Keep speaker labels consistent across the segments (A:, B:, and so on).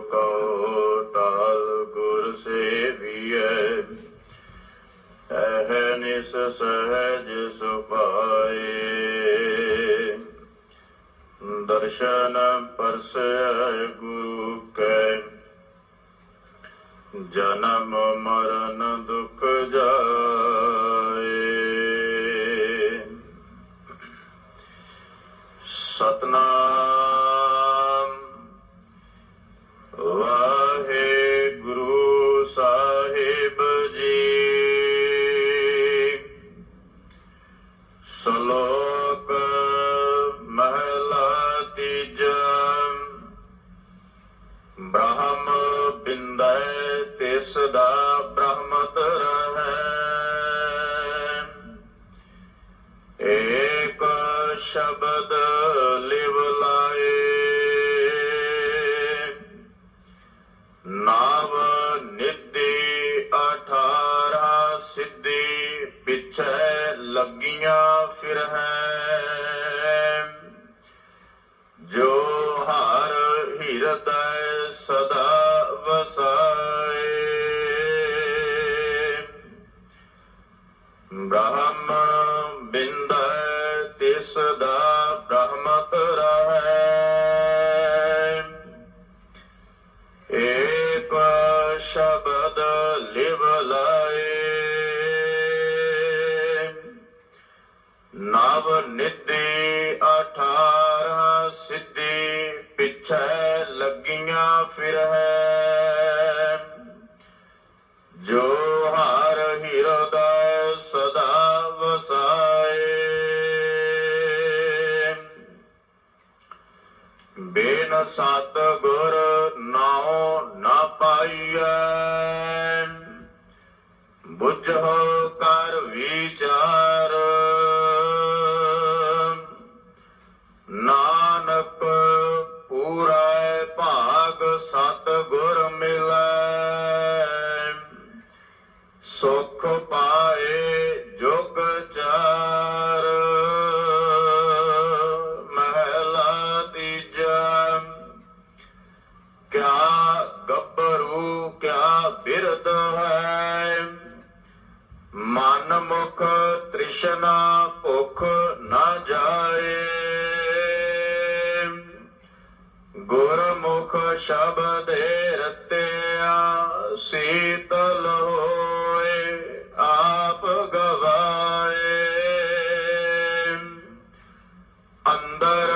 A: Q ਤਾਲ ਗੁਰ ਸੇਵੀਐ। ਅਹ ਨਿਸ ਸਹਜ ਸੁਭਾਏ। ਦਰਸ਼ਨ ਪਰਸੈ ਗੁਰੂ ਕੈ। ਜਨਮ ਮਰਨ ਦੁਖ ਜਾਏ। ਸਤਨਾਮ ਬ੍ਰਹਮ ਬਿੰਦੈ ਤਿਸ ਦਾ ਬ੍ਰਹਮਤ ਰਹੈ। ਏਕ ਸ਼ਬਦ ਲਿਵ ਲਾਏ। ਨਾਵ ਨਿੱਧੀ ਅਠਾਰਾ ਸਿੱਧੀ ਪਿਛੈ ਲੱਗੀਆਂ ਫਿਰ ਹੈ ਬ੍ਰਹਮ ਬਿੰਦੈ ਤਿਸ ਦਾ ਬ੍ਰਹਮਤ ਰਹੈ। ਏਕ ਸ਼ਬਦ ਲਿਵ ਲਾਏ। ਨਵ ਨਿਧੀ ਅਠਾਰ ਸਿੱਧੀ ਪਿਛੈ ਲੱਗੀਆਂ ਫਿਰ ਹੈ ਜੋ ਬੇਨ ਸਤ ਗੁਰ ਨਾਉ ਨਾ ਪਾਈਐ। ਬੁਝੋ ਕਰ ਵਿਚਾਰ ਕਿਆ ਗੱਭਰੂ, ਕਿਆ ਬਿਰਧ ਹੈ? ਮਨ ਮੁਖ ਤ੍ਰਿਸ਼ਨਾ ਭੁਖ ਨਾ ਜਾਏ। ਗੁਰਮੁਖ ਸ਼ਬਦੇ ਰਤਿਆ, ਸੀਤਲ ਹੋਏ ਆਪ ਗਵਾਏ। ਅੰਦਰ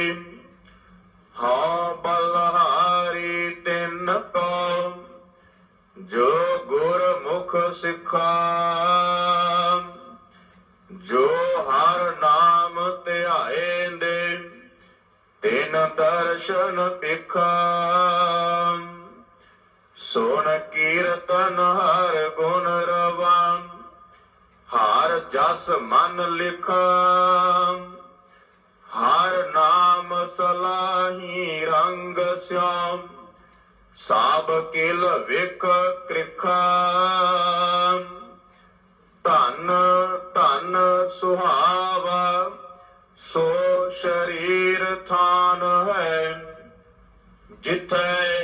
A: ਪੌੜੀ ਹਾਂ ਬਲਹਾਰੀ ਤਿੰਨ ਕੋ ਜੋ ਗੁਰਮੁਖ ਸਿਖਾ। ਜੋ ਹਰ ਨਾਮ ਧਿਆਏਂਦੇ, ਤਿਨ ਦਰਸ਼ਨ ਪਿਖਾ ਸੁਣ ਕੀਰਤਨ ਹਰ ਗੁਣ ਰਵਾਂ, ਹਰ ਜਸ ਮਨ ਲਿਖਾ। ਹਰ ਨਾਮ ਸਲਾਹੀ ਰੰਗ ਸਿਆਮ ਸਾਬ ਕਿਲ ਵਿਖ ਕ੍ਰਿਖਾ। ਧਨ ਧਨ ਸੁਹਾਵਾ, ਸੋ ਸ਼ਰੀਰ ਥਾਨ ਹੈ, ਜਿੱਥੇ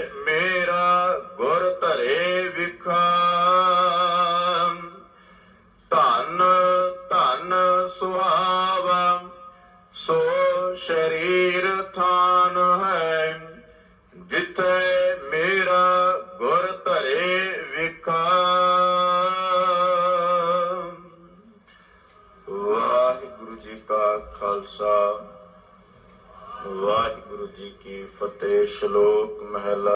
A: ਖਾਲਸਾ। ਵਾਹਿਗੁਰੂ ਜੀ ਕੀ ਫਤਿਹ ਸ਼ਲੋਕ ਮਹਿਲਾ